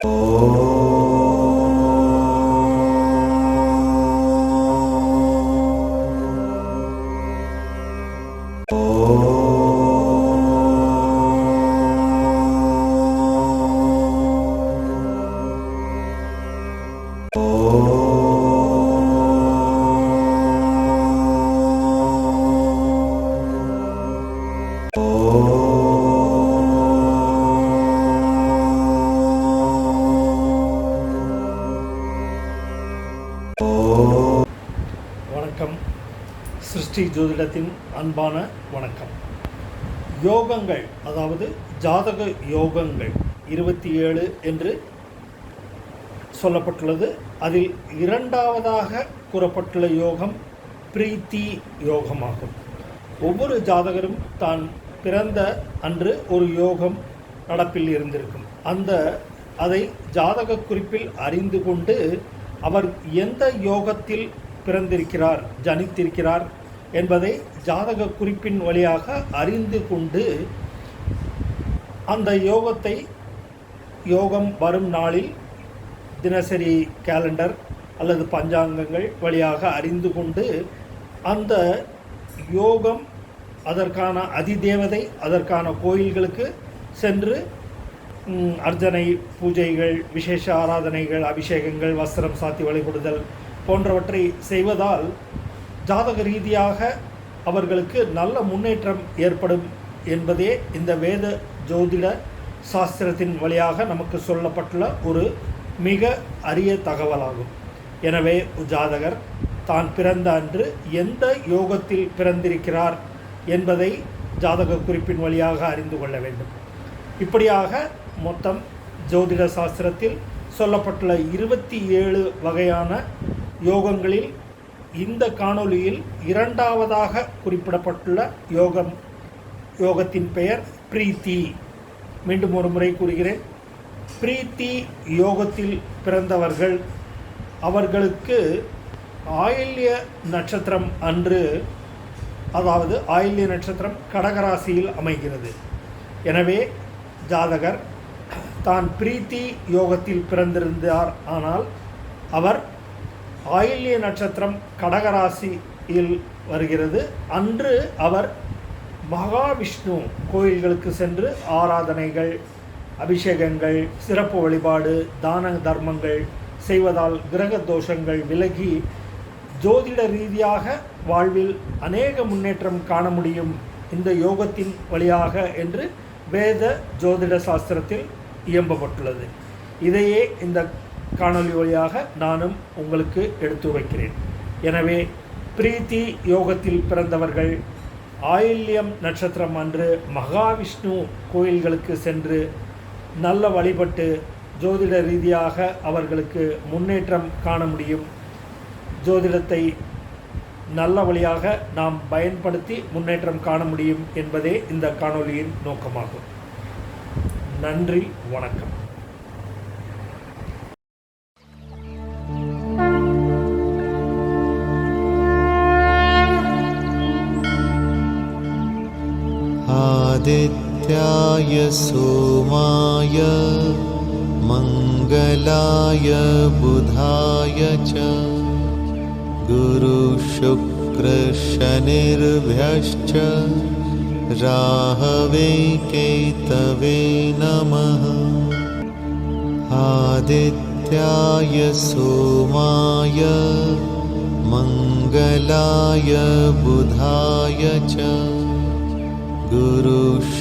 வணக்கம் ஸ்ரீ ஜோதிடத்தின் அன்பான வணக்கம். யோகங்கள் அதாவது ஜாதக யோகங்கள் இருபத்தி ஏழு என்று சொல்லப்பட்டுள்ளது. அதில் இரண்டாவதாக கூறப்பட்டுள்ள யோகம் பிரீத்தி யோகமாகும். ஒவ்வொரு ஜாதகரும் தான் பிறந்த அன்று ஒரு யோகம் நடப்பில் இருந்திருக்கும். அந்த அதை ஜாதக குறிப்பில் அறிந்து கொண்டு அவர் எந்த யோகத்தில் பிறந்திருக்கிறார் ஜனித்திருக்கிறார் என்பதை ஜாதக குறிப்பின் வழியாக அறிந்து கொண்டு அந்த யோகத்தை யோகம் வரும் நாளில் தினசரி கேலண்டர் அல்லது பஞ்சாங்கங்கள் வழியாக அறிந்து கொண்டு அந்த யோகம் அதற்கான அதிதேவதை அதற்கான கோயில்களுக்கு சென்று அர்ச்சனை பூஜைகள் விசேஷ ஆராதனைகள் அபிஷேகங்கள் வஸ்திரம் சாத்தி வழிபடுதல் போன்றவற்றை செய்வதால் ஜாதக ரீதியாக அவர்களுக்கு நல்ல முன்னேற்றம் ஏற்படும் என்பதே இந்த வேத ஜோதிட சாஸ்திரத்தின் வழியாக நமக்கு சொல்லப்பட்டுள்ள ஒரு மிக அரிய தகவலாகும். எனவே ஜாதகர் தான் பிறந்த அன்று எந்த யோகத்தில் பிறந்திருக்கிறார் என்பதை ஜாதக குறிப்பின் வழியாக அறிந்து கொள்ள வேண்டும். இப்படியாக மொத்தம் ஜோதிட சாஸ்திரத்தில் சொல்லப்பட்டுள்ள இருபத்தி ஏழு வகையான யோகங்களில் இந்த காணொளியில் இரண்டாவதாக குறிப்பிடப்பட்டுள்ள யோகம் யோகத்தின் பெயர் பிரீத்தி. மீண்டும் ஒரு முறை கூறுகிறேன். பிரீத்தி யோகத்தில் பிறந்தவர்கள் அவர்களுக்கு ஆயில்ய நட்சத்திரம் அன்று அதாவது ஆயில்ய நட்சத்திரம் கடகராசியில் அமைகிறது. எனவே ஜாதகர் தான் பிரீத்தி யோகத்தில் பிறந்திருந்தார். ஆனால் அவர் ஆயில்ய நட்சத்திரம் கடகராசியில் வருகிறது. அன்று அவர் மகாவிஷ்ணு கோயில்களுக்கு சென்று ஆராதனைகள் அபிஷேகங்கள் சிறப்பு வழிபாடு தான தர்மங்கள் செய்வதால் கிரக தோஷங்கள் விலகி ஜோதிட ரீதியாக வாழ்வில் அநேக முன்னேற்றம் காண முடியும் இந்த யோகத்தின் வழியாக என்று வேத ஜோதிட சாஸ்திரத்தில் இயம்பப்பட்டுள்ளது. இதையே இந்த காணொளி வழியாக நானும் உங்களுக்கு எடுத்து வைக்கிறேன். எனவே பிரீத்தி யோகத்தில் பிறந்தவர்கள் ஆயில்யம் நட்சத்திரம் அன்று மகாவிஷ்ணு கோயில்களுக்கு சென்று நல்ல வழிபட்டு ஜோதிட ரீதியாக அவர்களுக்கு முன்னேற்றம் காண முடியும். ஜோதிடத்தை நல்ல வழியாக நாம் பயன்படுத்தி முன்னேற்றம் காண முடியும் என்பதே இந்த காணொளியின் நோக்கமாகும். நன்றி வணக்கம். आदित्याय सोमाय मङ्गलाय बुधाय च। गुरुशुक्रशनिर्भ्यश्च राहवे केतवे नमः। आदित्याय सोमाय मङ्गलाय बुधाय च गुरुश